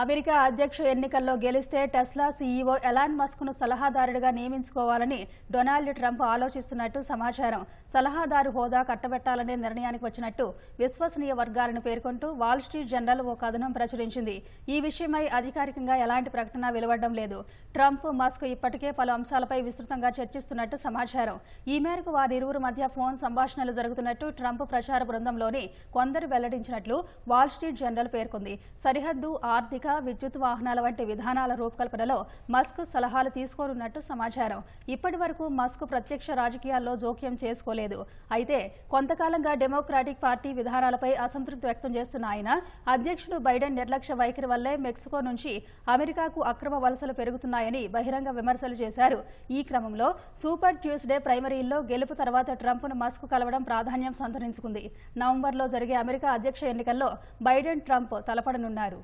America అధ్యక్ష ఎన్నికల్లో గెలిస్తే టెస్లా సీఈఓ ఎలాన్ మస్క్ను సలహాదారుడిగా నియమించుకోవాలని డొనాల్డ్ ట్రంప్ ఆలోచిస్తున్నట్టు సమాచారం. సలహాదారు హోదా కట్టబెట్టాలనే నిర్ణయానికి వచ్చినట్టు విశ్వసనీయ వర్గాలను పేర్కొంటూ వాల్ స్ట్రీట్ జర్నల్ ఓ కథనం ప్రచురించింది. ఈ విషయమై అధికారికంగా ఎలాంటి ప్రకటన వెలువడడం లేదు. ట్రంప్ మస్క్ ఇప్పటికే పలు అంశాలపై విస్తృతంగా చర్చిస్తున్నట్టు సమాచారం. ఈ మేరకు వారిరువురు మధ్య ఫోన్ సంభాషణలు జరుగుతున్నట్టు ట్రంప్ ప్రచార బృందంలోని కొందరు వెల్లడించినట్లు వాల్ స్ట్రీట్ జర్నల్ పేర్కొంది. సరిహద్దు ఆర్థిక విద్యుత్ వాహనాల వంటి విధానాల రూపకల్పనలో మస్క్ సలహాలు తీసుకోనున్నట్టు సమాచారం. ఇప్పటి వరకు మస్క్ ప్రత్యక్ష రాజకీయాల్లో జోక్యం చేసుకోలేదు. అయితే కొంతకాలంగా డెమోక్రాటిక్ పార్టీ విధానాలపై అసంతృప్తి వ్యక్తం చేస్తున్న ఆయన అధ్యక్షుడు బైడెన్ నిర్లక్ష్య వైఖరి వల్లే మెక్సికో నుంచి అమెరికాకు అక్రమ వలసలు పెరుగుతున్నాయని బహిరంగ విమర్శలు చేశారు. ఈ క్రమంలో సూపర్ ట్యూస్డే ప్రైమరీల్లో గెలుపు తర్వాత ట్రంప్ను మస్క్ కలవడం ప్రాధాన్యం సంతరించుకుంది. నవంబర్లో జరిగే అమెరికా అధ్యక్ష ఎన్నికల్లో బైడెన్ ట్రంప్ తలపడనున్నారు.